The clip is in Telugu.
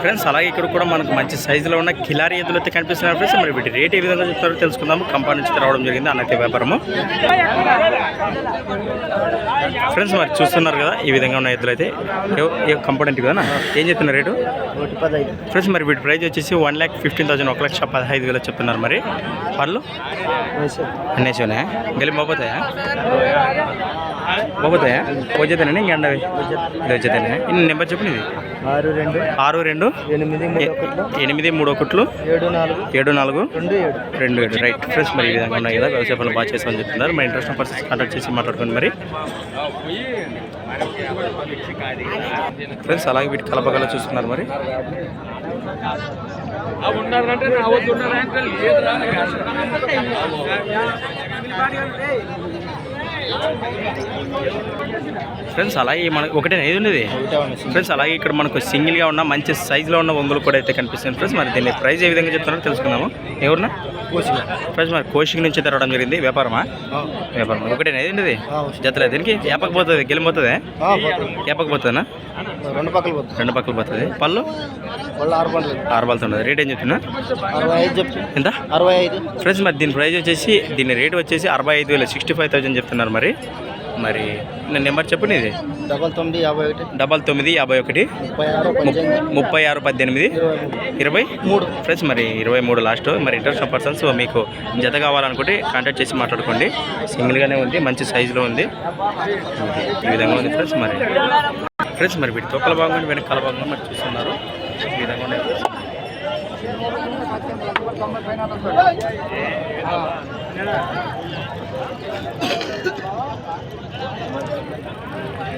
ఫ్రెండ్స్ అలాగే ఇక్కడ కూడా మనకు మంచి సైజులో ఉన్న కిలారీ ఎద్దులు అయితే కనిపిస్తున్నాయి ఫ్రెండ్స్. మరి వీటి రేట్ ఏ విధంగా చెప్తారో తెలుసుకుందాము. కంపెనీ నుంచి రావడం జరిగింది. అన్నతే వ్యాపారము. ఫ్రెండ్స్ మరి చూస్తున్నారు కదా ఈ విధంగా ఉన్న ఎద్దులు అయితే. ఏ- కంపోనెంట్ కదా ఏం చెప్తున్నారు రేటు? ఫ్రెండ్స్ మరి వీటి ప్రైస్ వచ్చేసి వన్ ల్యాక్ ఫిఫ్టీన్ థౌసండ్ ఒక లక్ష పదహైదు వేలు చెప్తున్నారు మరి. పళ్ళు? అన్నేసినా గెలి బాబోతాయా బాబోతాయా వచ్చేతేనా ఇంక అండవి ఇది వచ్చేతేనే ఇన్ని నెంబర్ చెప్పండి ఇది ఆరు రెండు. ఆరు రెండు. ఎనిమిది ఎనిమిది మూడు ఒకట్లు. ఏడు నాలుగు. ఏడు నాలుగు. రెండు ఏడు. రెండు ఏడు. రైట్ ఫ్రెండ్స్ మరి ఈ విధంగా ఉన్నాయి కదా. వ్యవసాయ పనులు బాగా చేస్తామని చెప్తున్నారు. మరి ఇంట్రెస్ట్ పర్సన్స్ కాంటాక్ట్ చేసి మాట్లాడుకోండి మరి. ఫ్రెండ్స్ అలాగే వీటి కలపగల చూస్తున్నారు మరి. ఫ్రెండ్స్ అలాగే మనకి ఒకటే ఏది ఉన్నది? ఫ్రెండ్స్ అలాగే ఇక్కడ మనకు సింగిల్గా ఉన్న మంచి సైజులో ఉన్న ఒంగులు కూడా అయితే కనిపిస్తుంది ఫ్రెండ్స్ మరి దీన్ని ప్రైస్ ఏ విధంగా చెప్తున్నారో తెలుసుకుందాము. ఎవరన్నా? ఫ్రెండ్స్ మరి కోషింగ్ నుంచి తెరవడం జరిగింది. వ్యాపారమా? వ్యాపారం ఒకటేనా? ఏది జతలే దీనికి? ఏపకపోతుంది గెలిపోతుంది ఏపకపోతుందా రెండు పక్కలు పోతుంది. రెండు పక్కలు పోతుంది. పళ్ళు? ఆరు బాల్స్ ఉండదు రేట్ ఏం చెప్తున్నా? ఐదు ఎంత? అరవై ఐదు. ఫ్రెండ్స్ మరి దీని ప్రైస్ వచ్చేసి దీని రేట్ వచ్చేసి అరవై ఐదు వేలు సిక్స్టీ ఫైవ్ థౌసండ్ చెప్తున్నారు మరి. మరి? నేను నెంబర్ చెప్పండి ఇది డబల్ తొమ్మిది యాభై ఒకటి. డబల్ తొమ్మిది యాభై ఒకటి. ముప్పై ఆరు పద్దెనిమిది. ముప్పై ఆరు పద్దెనిమిది. ఇరవై మూడు. ఫ్రెండ్స్ మరి ఇరవై మూడు లాస్ట్. మరి ఇంట్రెస్ట్ పర్సన్స్ మీకు జత కావాలనుకుంటే కాంటాక్ట్ చేసి మాట్లాడుకోండి. సింగిల్గానే ఉంది మంచి సైజులో ఉంది. ఈ విధంగా ఉంది ఫ్రెండ్స్ మరి. ఫ్రెండ్స్ మరి వీటి తొక్కల భాగంగా వెనకాల భాగంగా మరి చూస్తున్నారు. ఈ విధంగా ఉన్నాయి friends.